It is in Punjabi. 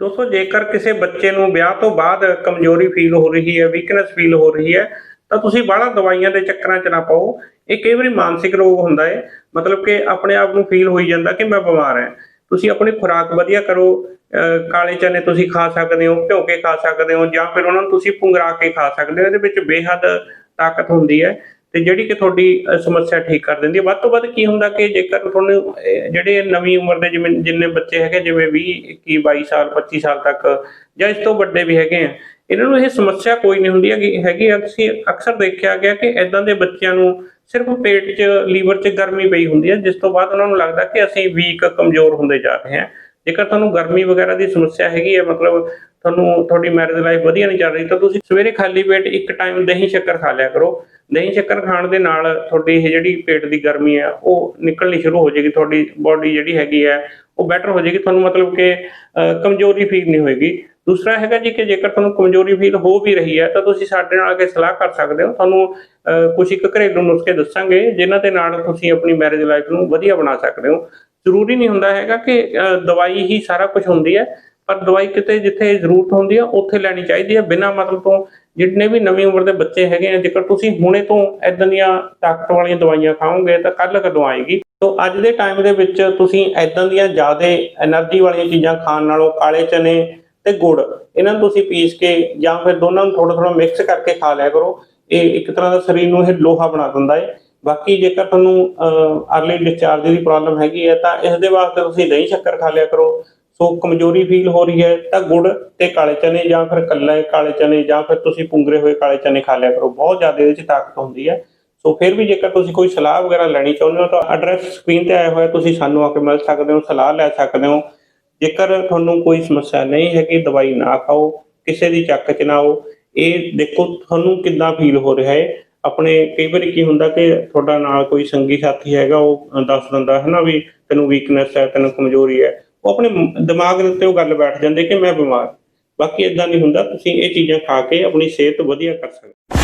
ਦੋਸਤੋ, ਜੇਕਰ ਕਿਸੇ ਬੱਚੇ ਨੂੰ ਵਿਆਹ ਤੋਂ ਬਾਅਦ ਕਮਜ਼ੋਰੀ ਫੀਲ ਹੋ ਰਹੀ ਹੈ ਵੀਕਨੈਸ ਫੀਲ ਹੋ ਰਹੀ ਹੈ, ਤਾਂ ਤੁਸੀਂ ਬਾਹਲਾ ਦਵਾਈਆਂ ਦੇ ਚੱਕਰਾਂ 'ਚ ਨਾ ਪਾਓ। ਇਹ ਕਈ ਵਾਰੀ ਮਾਨਸਿਕ ਰੋਗ ਹੁੰਦਾ ਹੈ। ਮਤਲਬ ਕਿ ਆਪਣੇ ਆਪ ਨੂੰ ਫੀਲ ਹੋਈ ਜਾਂਦਾ ਕਿ ਮੈਂ ਬਿਮਾਰ ਹਾਂ। ਤੁਸੀਂ ਆਪਣੀ ਖੁਰਾਕ ਵਧੀਆ ਕਰੋ। ਅਹ ਕਾਲੇ ਚਨੇ ਤੁਸੀਂ ਖਾ ਸਕਦੇ ਹੋ ਭਿਓ ਕੇ ਖਾ ਸਕਦੇ ਹੋ, ਜਾਂ ਫਿਰ ਉਹਨਾਂ ਨੂੰ ਤੁਸੀਂ ਪੁੰਗਰਾ ਕੇ ਖਾ ਸਕਦੇ ਹੋ। ਇਹਦੇ ਵਿੱਚ ਬੇਹੱਦ ਤਾਕਤ ਹੁੰਦੀ ਹੈ। ਤੇ ਜਿਹੜੀ ਕਿ ਤੁਹਾਡੀ ਸਮੱਸਿਆ ਠੀਕ ਕਰ ਦਿੰਦੀ ਹੈ। ਵੱਧ ਤੋਂ ਵੱਧ ਕੀ ਹੁੰਦਾ ਕਿ ਜੇਕਰ ਤੁਹਾਨੂੰ ਜਿਹੜੇ ਨਵੀਂ ਉਮਰ ਦੇ ਜਿਵੇਂ, ਜਿੰਨੇ ਬੱਚੇ ਹੈਗੇ, ਜਿਵੇਂ 20 21 22 ਸਾਲ 25 ਸਾਲ ਤੱਕ ਜਾਂ ਇਸ ਤੋਂ ਵੱਡੇ ਵੀ ਹੈਗੇ ਆ, ਇਹਨਾਂ ਨੂੰ ਇਹ ਸਮੱਸਿਆ ਕੋਈ ਨਹੀਂ ਹੁੰਦੀ ਹੈਗੀ ਹੈਗੀ ਅਸੀਂ ਅਕਸਰ ਦੇਖਿਆ ਗਿਆ ਕਿ ਇਦਾਂ ਦੇ ਬੱਚਿਆਂ ਨੂੰ ਸਿਰਫ ਪੇਟ 'ਚ, ਲੀਵਰ 'ਚ ਗਰਮੀ ਪਈ ਹੁੰਦੀ ਹੈ, ਜਿਸ ਤੋਂ ਬਾਅਦ ਉਹਨਾਂ ਨੂੰ ਲੱਗਦਾ ਕਿ ਅਸੀਂ ਵੀਕ, ਕਮਜ਼ੋਰ ਹੁੰਦੇ ਜਾ ਰਹੇ ਹਾਂ। ਜੇਕਰ ਤੁਹਾਨੂੰ ਗਰਮੀ ਵਗੈਰਾ ਦੀ ਸਮੱਸਿਆ ਹੈਗੀ ਹੈ ਮਤਲਬ ਤੁਹਾਨੂੰ ਤੁਹਾਡੀ ਮੈਰਿਜ ਲਾਈਫ ਵਧੀਆ ਨਹੀਂ ਚੱਲ ਰਹੀ ਤਾਂ ਤੁਸੀਂ ਸਵੇਰੇ ਖਾਲੀ ਪੇਟ ਇੱਕ ਟਾਈਮ ਦਹੀਂ ਸ਼ੱਕਰ ਖਾ ਲਿਆ ਕਰੋ। ਦਹੀਂ ਸ਼ੱਕਰ ਖਾਣ ਦੇ ਨਾਲ ਤੁਹਾਡੀ ਇਹ ਜਿਹੜੀ ਪੇਟ ਦੀ ਗਰਮੀ ਹੈ ਉਹ ਨਿਕਲਣੀ ਸ਼ੁਰੂ ਹੋ ਜਾਏਗੀ ਤੁਹਾਡੀ ਬਾਡੀ ਜਿਹੜੀ ਹੈਗੀ ਹੈ ਉਹ ਬੈਟਰ ਹੋ ਜਾਏਗੀ। ਤੁਹਾਨੂੰ ਮਤਲਬ ਕਿ ਅਹ, ਕਮਜ਼ੋਰੀ ਫੀਲ ਨਹੀਂ ਹੋਏਗੀ। ਦੂਸਰਾ ਹੈਗਾ ਜੀ ਕਿ ਜੇਕਰ ਤੁਹਾਨੂੰ ਕਮਜ਼ੋਰੀ ਫੀਲ ਹੋ ਵੀ ਰਹੀ ਹੈ ਤਾਂ ਤੁਸੀਂ ਸਾਡੇ ਨਾਲ ਆ ਕੇ ਸਲਾਹ ਕਰ ਸਕਦੇ ਹੋ। ਤੁਹਾਨੂੰ ਅਹ, ਕੁਝ ਇੱਕ ਘਰੇਲੂ ਨੁਸਖੇ ਦੱਸਾਂਗੇ ਜਿਨ੍ਹਾਂ ਦੇ ਨਾਲ ਤੁਸੀਂ ਆਪਣੀ ਮੈਰਿਜ ਲਾਈਫ ਨੂੰ ਵਧੀਆ ਬਣਾ ਸਕਦੇ ਹੋ। ਜ਼ਰੂਰੀ ਨਹੀਂ ਹੁੰਦਾ ਹੈਗਾ ਕਿ ਦਵਾਈ ਹੀ ਸਾਰਾ ਕੁਝ ਹੁੰਦੀ ਹੈ, ਪਰ ਦਵਾਈ ਕਿਤੇ ਜਿੱਥੇ ਜ਼ਰੂਰਤ ਹੁੰਦੀ ਹੈ ਉੱਥੇ ਲੈਣੀ ਚਾਹੀਦੀ ਹੈ, ਬਿਨਾਂ ਮਤਲਬ ਤੋਂ ਜਿੰਨੇ ਵੀ ਨਵੀਂ ਉਮਰ ਦੇ ਬੱਚੇ ਹੈਗੇ ਆ, ਜੇਕਰ ਤੁਸੀਂ ਹੁਣੇ ਤੋਂ ਇਦਾਂ ਦੀਆਂ ਤਾਕਤ ਵਾਲੀਆਂ ਦਵਾਈਆਂ ਖਾਓਗੇ, ਤਾਂ ਕੱਲ੍ਹ ਕਦੋਂ ਆਏਗੀ? ਤੋਂ ਅੱਜ ਦੇ ਟਾਈਮ ਦੇ ਵਿੱਚ ਤੁਸੀਂ ਇਦਾਂ ਦੀਆਂ ਜ਼ਿਆਦਾ એનર્ਜੀ ਵਾਲੀਆਂ ਚੀਜ਼ਾਂ ਖਾਣ ਨਾਲੋਂ ਕਾਲੇ ਚਨੇ ਤੇ ਗੁੜ, ਇਹਨਾਂ ਨੂੰ ਤੁਸੀਂ ਪੀਸ ਕੇ ਜਾਂ ਫਿਰ ਦੋਨਾਂ ਨੂੰ ਥੋੜਾ ਥੋੜਾ ਮਿਕਸ ਕਰਕੇ ਖਾ ਲਿਆ ਕਰੋ। ਇਹ ਇੱਕ ਤਰ੍ਹਾਂ ਦਾ ਸਰੀਰ ਨੂੰ ਇਹ ਲੋਹਾ ਬਣਾ ਦਿੰਦਾ ਹੈ ਬਾਕੀ ਜੇਕਰ ਤੁਹਾਨੂੰ ਅਰਲੀ ਡਿਸਚਾਰਜ ਦੀ ਪ੍ਰੋਬਲਮ ਹੈਗੀ ਹੈ, ਤਾਂ ਇਸ ਦੇ ਵਾਸਤੇ ਤੁਸੀਂ ਦਹੀਂ ਸ਼ੱਕਰ ਖਾ ਲਿਆ ਕਰੋ। ਸੋ ਕਮਜ਼ੋਰੀ ਫੀਲ ਹੋ ਰਹੀ ਹੈ, ਤਾਂ ਗੁੜ ਤੇ ਕਾਲੇ ਚਨੇ ਜਾਂ ਫਿਰ ਕੱਲਾ ਕਾਲੇ ਚਨੇ ਜਾਂ ਫਿਰ ਤੁਸੀਂ ਪੁੰਗਰੇ ਹੋਏ ਕਾਲੇ ਚਨੇ ਖਾ ਲਿਆ ਕਰੋ। ਬਹੁਤ ਜ਼ਿਆਦਾ ਇਹਦੇ ਵਿੱਚ ਤਾਕਤ ਹੁੰਦੀ ਹੈ। ਸੋ ਫਿਰ ਵੀ ਜੇਕਰ ਤੁਸੀਂ ਕੋਈ ਸਲਾਹ ਵਗੈਰਾ ਲੈਣੀ ਚਾਹੁੰਦੇ ਹੋ, ਤਾਂ ਐਡਰੈਸ ਸਕਰੀਨ ਤੇ ਆਇਆ ਹੋਇਆ, ਤੁਸੀਂ ਸਾਨੂੰ ਆ ਕੇ ਮਿਲ ਸਕਦੇ ਹੋ, ਸਲਾਹ ਲੈ ਸਕਦੇ ਹੋ। ਜੇਕਰ ਤੁਹਾਨੂੰ ਕੋਈ ਸਮੱਸਿਆ ਨਹੀਂ ਹੈਗੀ, ਦਵਾਈ ਨਾ ਖਾਓ, ਕਿਸੇ ਦੀ ਚੱਕ ਚ ਨਾ ਆਓ, ਇਹ ਦੇਖੋ ਤੁਹਾਨੂੰ ਕਿੱਦਾਂ ਫੀਲ ਹੋ ਰਿਹਾ ਹੈ। ਆਪਣੇ ਕਈ ਵਾਰੀ ਕੀ ਹੁੰਦਾ ਕਿ ਤੁਹਾਡਾ ਨਾਲ ਕੋਈ ਸੰਗੀ ਸਾਥੀ ਹੈਗਾ, ਉਹ ਦੱਸ ਦਿੰਦਾ ਹੈ ਨਾ ਵੀ ਤੈਨੂੰ ਵੀਕਨੈਸ ਹੈ, ਤੈਨੂੰ ਕਮਜ਼ੋਰੀ ਹੈ। ਉਹ ਆਪਣੇ ਦਿਮਾਗ ਦੇ ਉੱਤੇ ਉਹ ਗੱਲ ਬੈਠ ਜਾਂਦੀ ਕਿ ਮੈਂ ਬਿਮਾਰ। ਬਾਕੀ ਇਦਾਂ ਨਹੀਂ ਹੁੰਦਾ, ਤੁਸੀਂ ਇਹ ਚੀਜ਼ਾਂ ਖਾ ਕੇ ਆਪਣੀ ਸਿਹਤ ਵਧੀਆ ਕਰ ਸਕਦੇ